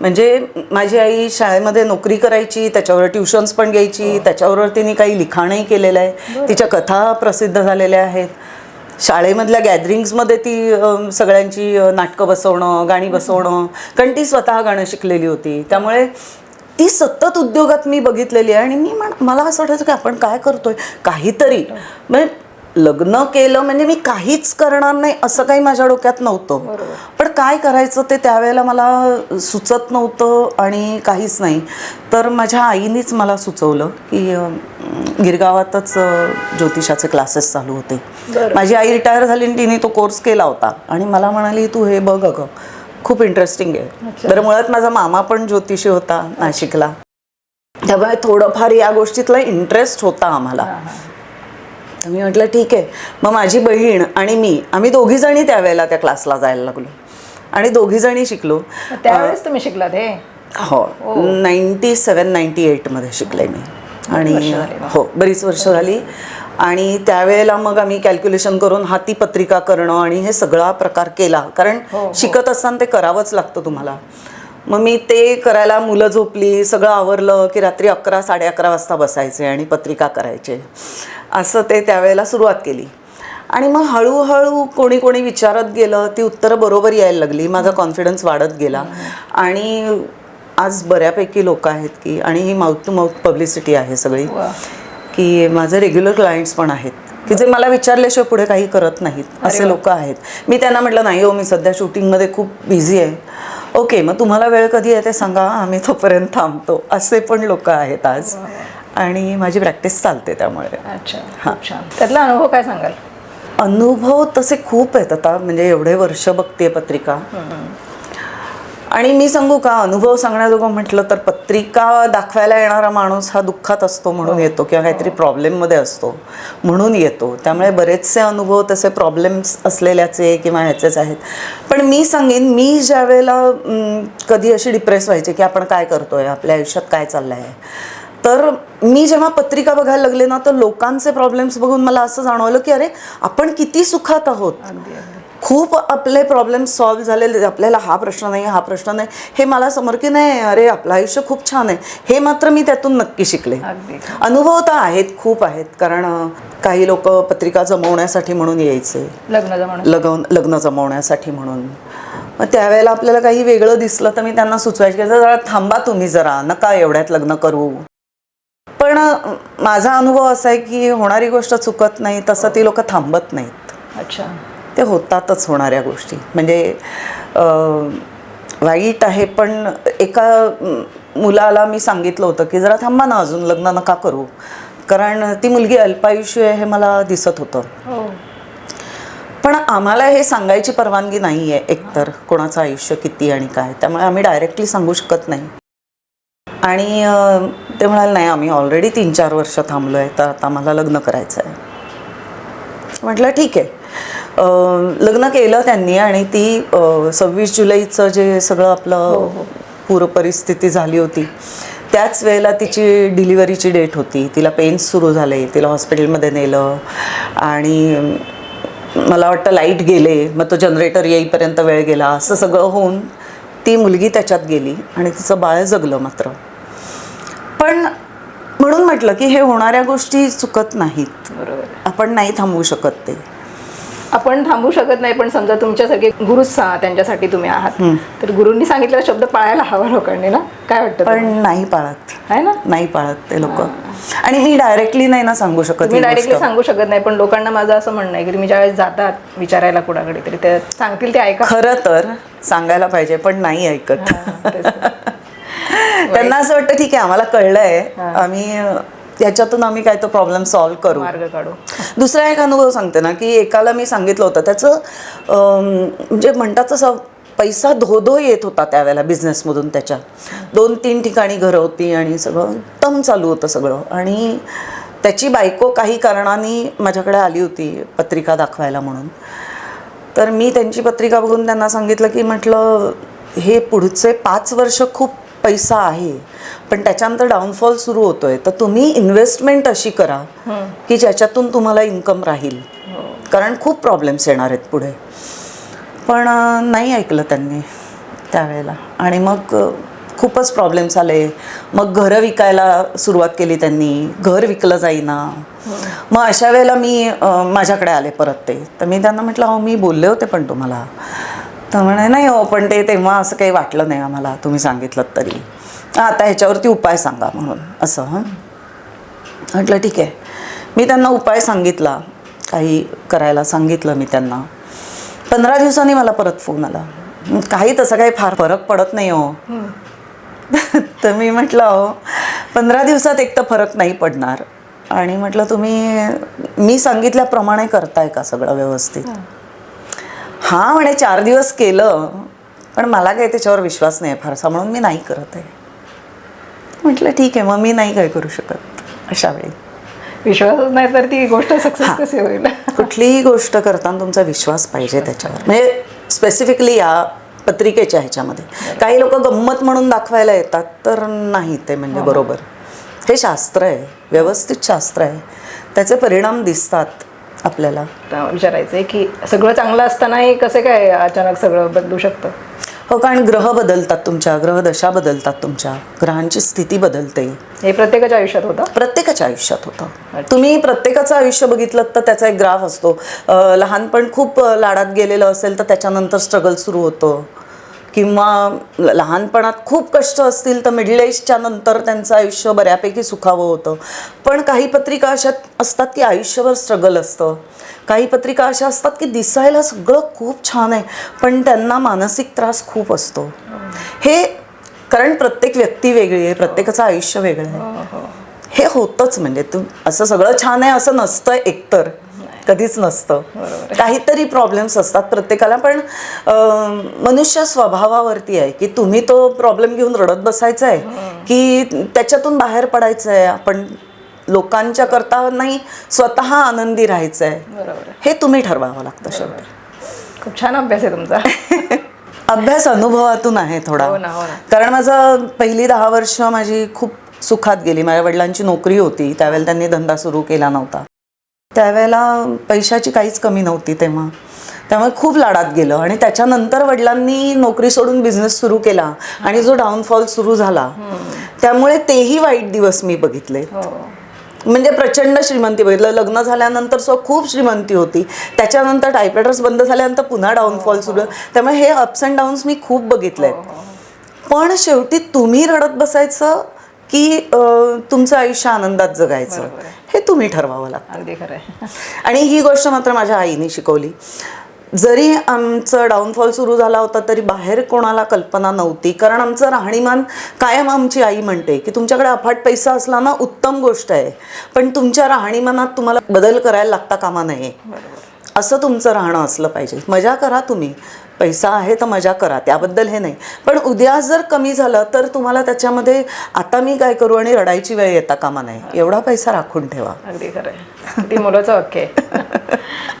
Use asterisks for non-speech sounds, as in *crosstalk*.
म्हणजे माझी आई शाळेमध्ये नोकरी करायची त्याच्यावर ट्युशन्स पण घ्यायची त्याच्यावर तिने काही लिखाणही केलेलं आहे. तिच्या कथा प्रसिद्ध झालेल्या आहेत. शाळेमधल्या गॅदरिंग्समध्ये ती सगळ्यांची नाटकं बसवणं गाणी बसवणं कारण ती स्वतः गाणं शिकलेली होती. त्यामुळे ती सतत उद्योगात मी बघितलेली आहे आणि मी म्हण मला असं वाटायचं की आपण काय करतोय? काहीतरी. म्हणजे लग्न केलं म्हणजे मी काहीच करणार नाही असं काही माझ्या डोक्यात नव्हतं. काय करायचं ते त्यावेळेला मला सुचत नव्हतं आणि काहीच नाही. तर माझ्या आईनीच मला सुचवलं की गिरगावातच ज्योतिषाचे क्लासेस चालू होते. माझी आई रिटायर झाली आणि तिने तो कोर्स केला होता. आणि मला म्हणाली तू हे बघ अगं खूप इंटरेस्टिंग आहे. बरं मुळात माझा मामा पण ज्योतिषी होता नाशिकला. त्यामुळे थोडंफार या गोष्टीतला इंटरेस्ट होता आम्हाला. तर मी म्हटलं ठीक आहे. मग माझी बहीण आणि मी आम्ही दोघीजणी त्यावेळेला त्या क्लासला जायला लागलो. आणि दोघीजणी शिकलो. त्यावेळेस तुम्ही शिकलात हे? हो. नाईन्टी सेवन नाईन्टी एटमध्ये शिकले मी. आणि हो बरीच वर्ष झाली. आणि त्यावेळेला मग आम्ही कॅल्क्युलेशन करून हाती पत्रिका करणं आणि हे सगळा प्रकार केला. कारण शिकत असताना ते करावंच लागतं तुम्हाला. मग मी ते करायला मुलं झोपली सगळं आवरलं की रात्री अकरा साडे अकरा वाजता बसायचे आणि पत्रिका करायचे. असं ते त्यावेळेला सुरुवात केली. आणि मग हळूहळू कोणी कोणी विचारत गेलं ती उत्तरं बरोबर यायला लागली. माझा कॉन्फिडन्स वाढत गेला. आणि आज बऱ्यापैकी लोक आहेत की आणि ही माउथ टू माउथ पब्लिसिटी आहे सगळी की माझे रेग्युलर क्लायंट्स पण आहेत. की जे मला विचारल्याशिवाय पुढे काही करत नाहीत. असे लोक आहेत. मी त्यांना म्हटलं नाही हो मी सध्या शूटिंगमध्ये खूप बिझी आहे. ओके मग तुम्हाला वेळ कधी आहे ते सांगा. आम्ही तोपर्यंत थांबतो. असे पण लोक आहेत आज. आणि माझी प्रॅक्टिस चालते त्यामुळे. अच्छा छान. त्यातला अनुभव काय सांगाल? अनुभव तसे खूप आहेत आता म्हणजे एवढे वर्ष बघते पत्रिका. आणि मी सांगू का अनुभव सांगण्याजोगं म्हटलं तर पत्रिका दाखवायला येणारा माणूस हा दुःखात असतो म्हणून येतो किंवा काहीतरी प्रॉब्लेममध्ये असतो म्हणून येतो. त्यामुळे बरेचसे अनुभव तसे प्रॉब्लेम्स असलेल्याचे किंवा ह्याचेच आहेत. पण मी सांगेन मी ज्या वेळेला कधी अशी डिप्रेस व्हायचे की आपण काय करतोय आपल्या आयुष्यात काय चाललं आहे तर मी जेव्हा पत्रिका बघायला लागले ना तर लोकांचे प्रॉब्लेम्स बघून मला असं जाणवलं की अरे आपण किती सुखात आहोत. खूप आपले प्रॉब्लेम्स सॉल्व्ह झालेले आपल्याला हा प्रश्न नाही हा प्रश्न नाही. हे मला समोर की नाही अरे आपलं आयुष्य खूप छान आहे. हे मात्र मी त्यातून नक्की शिकले. अनुभव तर आहेत खूप आहेत. कारण काही लोक पत्रिका जमवण्यासाठी म्हणून यायचे. लग्न लग्न जमवण्यासाठी म्हणून. मग त्यावेळेला आपल्याला काही वेगळं दिसलं तर मी त्यांना सुचवायचे की जरा थांबा तुम्ही जरा नका एवढ्यात लग्न करू. माझा अनुभव असा आहे की होणारी गोष्ट चुकत नाही तसं ती लोक थांबत नाहीत. अच्छा. ते होतातच होणाऱ्या गोष्टी. म्हणजे वाईट आहे पण एका मुलाला मी सांगितलं होतं की जरा थांबा ना अजून लग्न नका करू. कारण ती मुलगी अल्पायुष्य आहे हे मला दिसत होतं. हो. पण आम्हाला हे सांगायची परवानगी नाही आहे एकतर कोणाचं आयुष्य किती आणि काय. त्यामुळे आम्ही डायरेक्टली सांगू शकत नाही. आणि ते म्हणाले नाही आम्ही ऑलरेडी तीन चार वर्ष थांबलो आहे तर आता मला लग्न करायचं आहे म्हटलं ठीक आहे. लग्न केलं त्यांनी आणि ती सव्वीस जुलैचं जे सगळं आपलं पूर परिस्थिती झाली होती त्याच वेळेला तिची डिलिव्हरीची डेट होती. तिला पेन्स सुरू झाले तिला हॉस्पिटलमध्ये नेलं आणि मला वाटतं लाइट गेले मग तो जनरेटर येईपर्यंत वेळ गेला असं सगळं होऊन ती मुलगी त्याच्यात गेली आणि तिचं बाळ जगलं मात्र. पण म्हणून म्हटलं की हे होणाऱ्या गोष्टी चुकत नाहीत. बरोबर. आपण नाही थांबवू शकत ते. आपण थांबू शकत नाही पण समजा तुमच्यासारखे गुरुच सा- त्यांच्यासाठी तुम्ही आहात. तर गुरूंनी सांगितलेला शब्द पाळायला हवा लोकांनी ना? काय वाटतं पण नाही पाळत. आहे ना? नाही पाळत ते लोक. आणि मी डायरेक्टली नाही ना सांगू शकत ही डायरेक्टली गोष्ट. सांगू शकत नाही पण लोकांना माझं असं म्हणणं आहे की तुम्ही ज्यावेळेस जातात विचारायला कुणाकडे तरी ते सांगतील ते ऐका. खरं तर सांगायला पाहिजे पण नाही ऐकत. तेच. त्यांना असं वाटतं ठीक आहे आम्हाला कळलंय. आम्ही अं, याच्यातून आम्ही काय तो प्रॉब्लेम सॉल्व्ह करू. मार्ग काढू. दुसरा एक अनुभव सांगते ना की एकाला मी सांगितलं होतं त्याचं म्हणजे म्हणतात तसं पैसा धो धो येत होता त्यावेळेला बिझनेसमधून त्याच्या. दोन तीन ठिकाणी घरं होती आणि सगळं उत्तम चालू होतं सगळं. आणि त्याची बायको काही कारणाने माझ्याकडे आली होती पत्रिका दाखवायला म्हणून. तर मी त्यांची पत्रिका बघून त्यांना सांगितलं की म्हटलं हे पुढचे पाच वर्ष खूप पैसा आहे पण त्याच्यानंतर डाऊनफॉल सुरू होतोय. तर तुम्ही इन्व्हेस्टमेंट अशी करा की ज्याच्यातून तुम्हाला इन्कम राहील. कारण खूप प्रॉब्लेम्स येणार आहेत पुढे. पण नाही ऐकलं त्यांनी त्यावेळेला. आणि मग खूपच प्रॉब्लेम्स आले. मग घरं विकायला सुरुवात केली त्यांनी. घर विकलं जाईना. मग अशा वेळेला मी माझ्याकडे आले परत ते. तर मी त्यांना म्हटलं अहो मी बोलले होते पण तुम्हाला. तर म्हणे नाही हो पण ते तेव्हा असं काही वाटलं नाही आम्हाला. तुम्ही सांगितलं तरी. आता ह्याच्यावरती उपाय सांगा म्हणून. असं हं. म्हटलं ठीक आहे. मी त्यांना उपाय सांगितला. काही करायला सांगितलं मी त्यांना. पंधरा दिवसांनी मला परत फोन आला. काही तसं काही फार फरक पडत नाही हो. *laughs* तर मी म्हटलं हो पंधरा दिवसात एक तर फरक नाही पडणार. आणि म्हटलं तुम्ही मी सांगितल्याप्रमाणे करताय का सगळं व्यवस्थित? हां म्हणे चार दिवस केलं पण मला काही त्याच्यावर विश्वास नाही आहे फारसा म्हणून मी नाही करत आहे. म्हटलं ठीक आहे मग मी नाही काय करू शकत अशा वेळी. विश्वासच नाही तर ती गोष्ट सक्सेस कशी होईल? कुठलीही गोष्ट करताना तुमचा विश्वास पाहिजे त्याच्यावर. म्हणजे स्पेसिफिकली या पत्रिकेच्या ह्याच्यामध्ये. काही लोक गंमत म्हणून दाखवायला येतात तर नाही ते म्हणजे बरोबर. हे शास्त्र आहे व्यवस्थित शास्त्र आहे. त्याचे परिणाम दिसतात. आपल्याला. विचारायचं आहे की सगळं चांगलं असतानाही कसं काय अचानक सगळं बदलू शकतं? हो कारण ग्रह बदलतात तुमच्या ग्रहदशा बदलतात तुमच्या ग्रहांची स्थिती बदलते. हे प्रत्येकाच्या आयुष्यात होतं? प्रत्येकाच्या आयुष्यात होतं. तुम्ही प्रत्येकाचं आयुष्य बघितलं तर त्याचा एक ग्राफ असतो. लहानपण खूप लाडात गेलेलं असेल तर त्याच्यानंतर स्ट्रगल सुरू होतं. किंवा लहानपणात खूप कष्ट असतील तर मिडल एजच्या नंतर त्यांचं आयुष्य बऱ्यापैकी सुखावं होतं. पण काही पत्रिका अशा असतात की आयुष्यभर स्ट्रगल असतं. काही पत्रिका अशा असतात की दिसायला सगळं खूप छान आहे पण त्यांना मानसिक त्रास खूप असतो. हे कारण प्रत्येक व्यक्ती वेगळी आहे प्रत्येकाचं आयुष्य वेगळं आहे. हे होतंच म्हणजे तू असं सगळं छान आहे असं नसतं एकतर. कधीच नसतं. काहीतरी प्रॉब्लेम्स असतात प्रत्येकाला पण मनुष्य स्वभावावरती आहे की तुम्ही तो प्रॉब्लेम घेऊन रडत बसायचा आहे की त्याच्यातून बाहेर पडायचं आहे आपण. लोकांच्या करता नाही स्वतः आनंदी राहायचं आहे बरोबर. हे तुम्ही ठरवावं लागतं शेवटी. खूप छान अभ्यास आहे तुमचा. *laughs* अभ्यास अनुभवातून आहे थोडा. हो ना, हो. कारण माझं पहिली दहा वर्ष माझी खूप सुखात गेली. माझ्या वडिलांची नोकरी होती त्यावेळेला त्यांनी धंदा सुरू केला नव्हता. त्यावेळेला पैशाची काहीच कमी नव्हती तेव्हा. त्यामुळे खूप लाडात गेलं आणि त्याच्यानंतर वडिलांनी नोकरी सोडून बिझनेस सुरू केला आणि जो डाऊनफॉल सुरू झाला त्यामुळे तेही वाईट दिवस मी बघितले. हो. म्हणजे प्रचंड श्रीमंती बघितलं. लग्न झाल्यानंतर सो खूप श्रीमंती होती. त्याच्यानंतर टायपेटर्स बंद झाल्यानंतर पुन्हा डाऊनफॉल सुरू. त्यामुळे हे अप्स अँड डाऊन्स मी खूप बघितले पण शेवटी तुम्ही रडत बसायचं की तुमचं आयुष्य आनंदात जगायचं. हे तुम्ही ठरवावं लागतं. अगदी खरं *laughs* आणि ही गोष्ट मात्र माझ्या आईने शिकवली. जरी आमचं डाऊनफॉल सुरू झाला होता तरी बाहेर कोणाला कल्पना नव्हती. कारण आमचं राहणीमान कायम आमची आई म्हणते की तुमच्याकडे अफाट पैसा असला ना उत्तम गोष्ट आहे. पण तुमच्या राहणीमानात तुम्हाला बदल करायला लागता कामा नये. असं तुमचं राहणं असलं पाहिजे. मजा करा तुम्ही. पैसा आहे तर मजा करा. त्याबद्दल हे नाही. पण उद्या जर कमी झालं तर तुम्हाला त्याच्यामध्ये आता मी काय करू आणि रडायची वेळ येता कामा नये एवढा पैसा राखून ठेवा. अगदी खरं ती मुलाचं वाक्य आहे. *laughs*